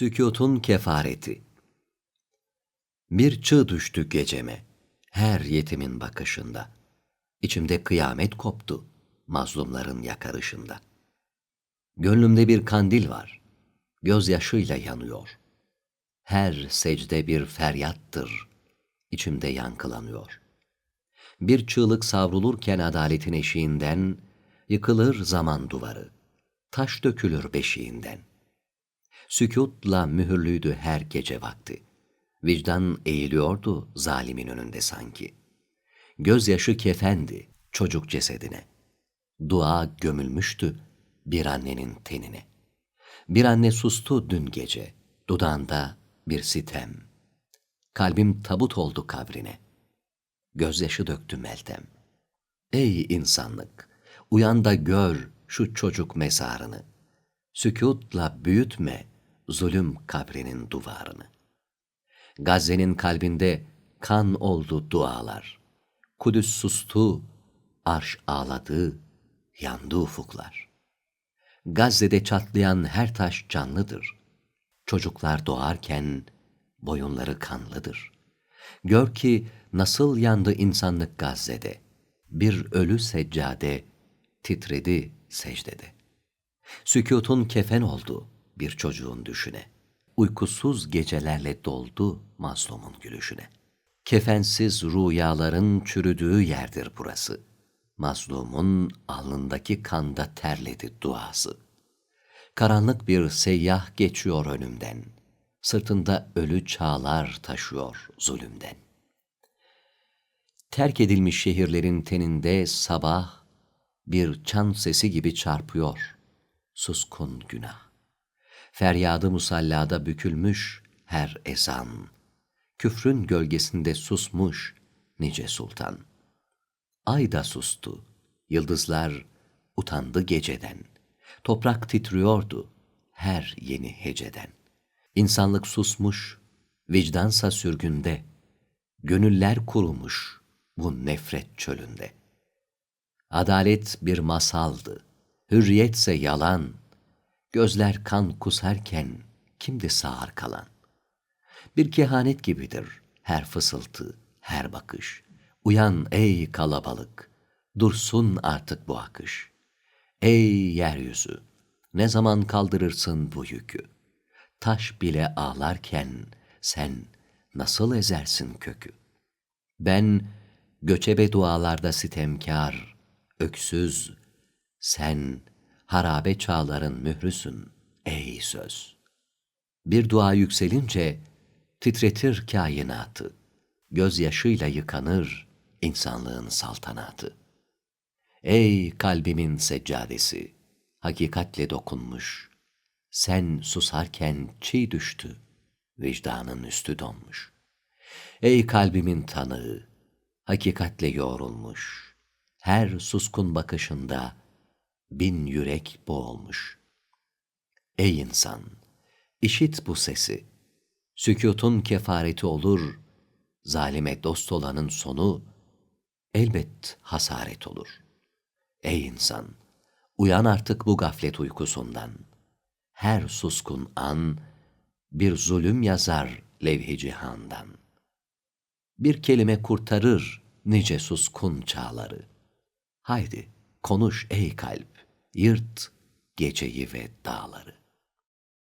Sükutun kefareti Bir çığ düştü geceme, her yetimin bakışında. İçimde kıyamet koptu, mazlumların yakarışında. Gönlümde bir kandil var, gözyaşıyla yanıyor. Her secde bir feryattır, içimde yankılanıyor. Bir çığlık savrulurken adaletin eşiğinden, yıkılır zaman duvarı, taş dökülür beşiğinden sükutla mühürlüydü her gece vakti. Vicdan eğiliyordu zalimin önünde sanki. Gözyaşı kefendi çocuk cesedine. Dua gömülmüştü bir annenin tenine. Bir anne sustu dün gece, dudağında bir sitem. Kalbim tabut oldu kabrine. Gözyaşı döktü Meltem. Ey insanlık, uyan da gör şu çocuk mezarını. Sükutla büyütme zulüm kabrinin duvarını. Gazze'nin kalbinde kan oldu dualar. Kudüs sustu, arş ağladı, yandı ufuklar. Gazze'de çatlayan her taş canlıdır. Çocuklar doğarken boyunları kanlıdır. Gör ki nasıl yandı insanlık Gazze'de. Bir ölü seccade titredi secdede. Sükutun kefen oldu bir çocuğun düşüne. Uykusuz gecelerle doldu mazlumun gülüşüne. Kefensiz rüyaların çürüdüğü yerdir burası. Mazlumun alnındaki kanda terledi duası. Karanlık bir seyyah geçiyor önümden. Sırtında ölü çağlar taşıyor zulümden. Terk edilmiş şehirlerin teninde sabah bir çan sesi gibi çarpıyor suskun günah. Feryadı musallada bükülmüş her ezan. Küfrün gölgesinde susmuş nice sultan. Ay da sustu, yıldızlar utandı geceden. Toprak titriyordu her yeni heceden. İnsanlık susmuş, vicdansa sürgünde. Gönüller kurumuş bu nefret çölünde. Adalet bir masaldı, hürriyetse yalan, Gözler kan kusarken kimdi sağır kalan? Bir kehanet gibidir her fısıltı, her bakış. Uyan ey kalabalık, dursun artık bu akış. Ey yeryüzü, ne zaman kaldırırsın bu yükü? Taş bile ağlarken sen nasıl ezersin kökü? Ben göçebe dualarda sitemkar, öksüz, sen harabe çağların mührüsün ey söz. Bir dua yükselince titretir kainatı, gözyaşıyla yıkanır insanlığın saltanatı. Ey kalbimin seccadesi, hakikatle dokunmuş, sen susarken çiğ düştü, vicdanın üstü donmuş. Ey kalbimin tanığı, hakikatle yoğrulmuş, her suskun bakışında bin yürek boğulmuş. Ey insan! işit bu sesi. Sükutun kefareti olur, zalime dost olanın sonu elbet hasaret olur. Ey insan! Uyan artık bu gaflet uykusundan. Her suskun an bir zulüm yazar levh-i cihandan. Bir kelime kurtarır nice suskun çağları. Haydi konuş ey kalp, yırt geceyi ve dağları.